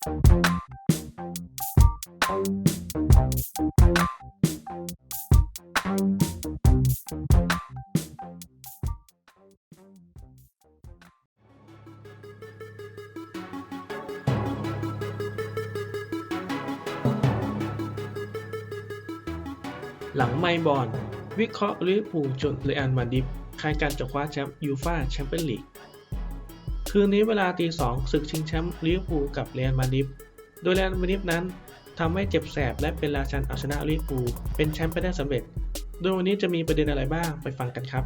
หลังไมบอลวิเคราะห์ลิเวอร์พูลจนเรอัลมาดริดคายการจะคว้าแชมป์ยูฟ่าแชมเปี้ยนลีก คืนนี้เวลาตีสองศึกชิงแชมป์ลิเวอร์พูลกับเรอัลมาดริดโดยเรอัลมาดริดนั้นทำให้เจ็บแสบและเป็นราชันเอาชนะลิเวอร์พูลเป็นแชมป์ไปได้สำเร็จ โดยวันนี้จะมีประเด็นอะไรบ้างไปฟังกันครับ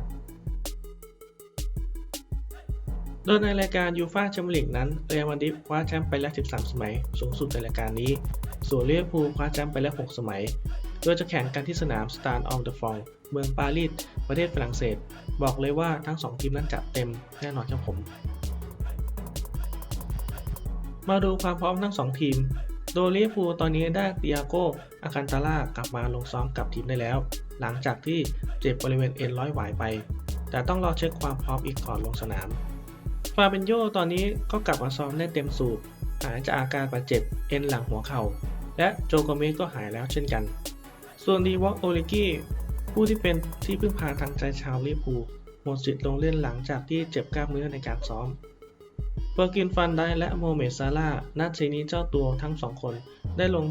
โดยในรายการยูฟ่าแชมเปี้ยนลีกนั้นเรอัลมาดริดคว้าแชมป์ไปแล้ว 13 สมัย สูงสุดในรายการนี้ ส่วนลิเวอร์พูลคว้าแชมป์ไปแล้ว 6 สมัย โดยจะแข่งกันที่สนาม Stade of the France เมืองปารีสประเทศฝรั่งเศส บอกเลยว่าทั้ง 2 ทีมนั้นจัดเต็มแน่นอนครับผม มาดูความพร้อมทั้ง 2 ทีม โดยลิเวอร์พูลตอนนี้ได้ติอาโกอาคันตาล่ากลับมาลงซ้อมกับทีมได้แล้ว หลังจากที่เจ็บบริเวณเอ็นร้อยหวายไป แต่ต้องรอเช็คความพร้อมอีกก่อนลงสนามฟาเบนโยตอนนี้ก็กลับมาซ้อมได้เต็มสูบหายจากอาการบาดเจ็บเอ็นหลังหัวเข่า และโจโกเมสก็หายแล้วเช่นกัน ส่วนดีวอกโอลิกี้ผู้ที่เป็นที่พึ่งพาทางใจชาวลิเวอร์พูลหมดสิทธิ์ลงเล่นหลังจากที่เจ็บกล้ามเนื้อในการซ้อม เบอร์กินฟันได้และโมเมดซาร่านัดซีนี้เจ้าตัวทั้งสองคน ได้ลง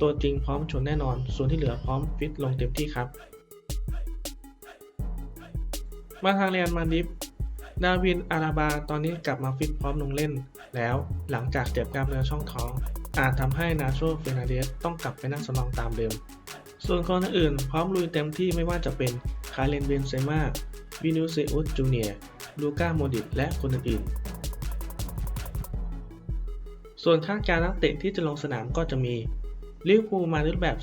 ตัวจริงพร้อมชนแน่นอน ส่วนที่เหลือพร้อมฟิตลงเต็มที่ครับ มาทางเรียนมาดริดดาวินอาราบาตอนนี้กลับมาฟิตพร้อมลงเล่น แล้วหลังจากเจ็บกล้ามเนื้อช่องท้อง อาจทำให้นาโชเฟรนาเดสต้องกลับไปนั่งสำรองตามเดิม ส่วนคนอื่นพร้อมลุยเต็มที่ไม่ว่าจะเป็นคาเลนเบนเซม่าวินิวเซอุสจูเนียร์ลูก้าโมดิตและคนอื่นๆ ส่วนคาดการณ์นักเตะที่จะลงสนามก็จะมีลิเวอร์พูลมาในรูปแบบ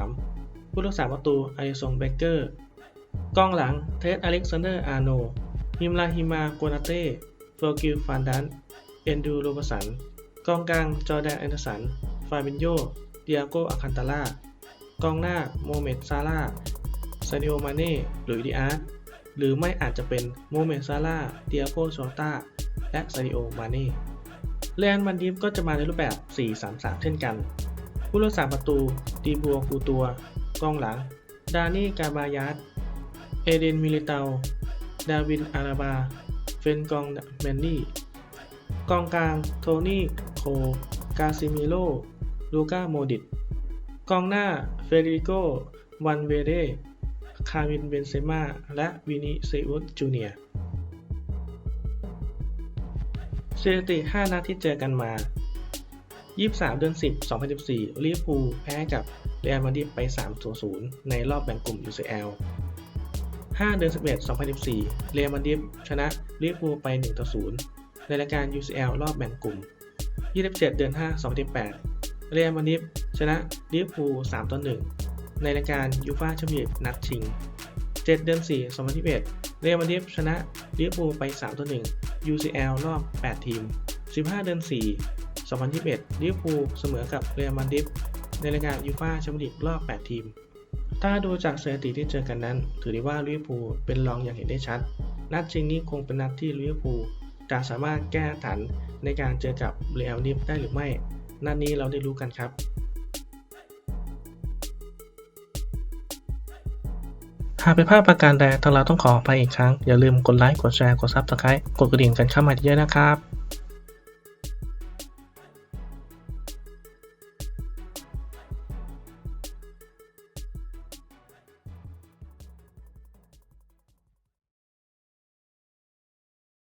4-3-3 ผู้รักษาประตูไอซงเบเกอร์ กองหลังเทสอเล็กซานเดอร์อาร์โนฮิมลาฮิมาโกนาเต้เฟอร์กิลฟานดัน เอนดูโรบสัน กองกลางจอร์แดนแอนเดอร์สัน ฟาบินโยเดียโกอาคันตาล่ากองหน้าโมเมดซาร่าซาดิโอมาเน่หรือดิอาร์ตหรือไม่อาจจะเป็นโมเมดซาร่าเดียโกโชต้าและซาดิโอมาเน่ เรอัลมาดริดก็จะมาในรูปแบบ 4-3-3 เช่นกัน ผู้รักษาประตู ดีบัวกูตัว กองหลัง ดานี่กาบายาสเอเดนมิเลเตาดาวินอาราบา เฟนกองแมนนี่ กองกลาง โทนี่ โค กาซิมิโล ลูก้าโมดิต กองหน้า เฟเดริโก วันเวเด คาวิน เบนเซม่า และวินิเซอุสจูเนียร์ สถิติ 5 นัดที่เจอกันมา 23 เดือน 10 2014 ลิเวอร์พูลแพ้กับเรอัลมาดริดไป 3-0 ในรอบแบ่งกลุ่ม UCL 5 เดือน 11 2014 เรอัลมาดริดชนะลิเวอร์พูลไป 1-0 ในรายการ UCL รอบแบ่งกลุ่ม 27 เดือน 5 2018 เรอัลมาดริดชนะลิเวอร์พูล 3-1 ในรายการยูฟ่าแชมเปี้ยนนัดชิง 7 เดือน 4 2021 เรอัลมาดริดชนะลิเวอร์พูลไป 3-1 UCL รอบ 8 ทีม 15 เดือน 4 2021ลิเวอร์พูลเสมอกับเรอัลมาดริดในรายการยูฟ่าแชมเปี้ยนลีกรอบ 8 ทีม ถ้าดูจากสถิติที่เจอกันนั้น ถือได้ว่าลิเวอร์พูลเป็นรองอย่างเห็นได้ชัด นัดชิงนี้คงเป็นนัดที่ลิเวอร์พูลจะสามารถแก้ถันในการเจอกับเรอัลมาดริดได้หรือไม่ นัดนี้เราได้รู้กันครับ หากเป็นภาพประการใดทางเราต้องขออภัยอีกครั้ง อย่าลืมกดไลค์ กดแชร์ กดซับสไครต์กดกระดิ่งกันเข้ามาเยอะๆนะครับ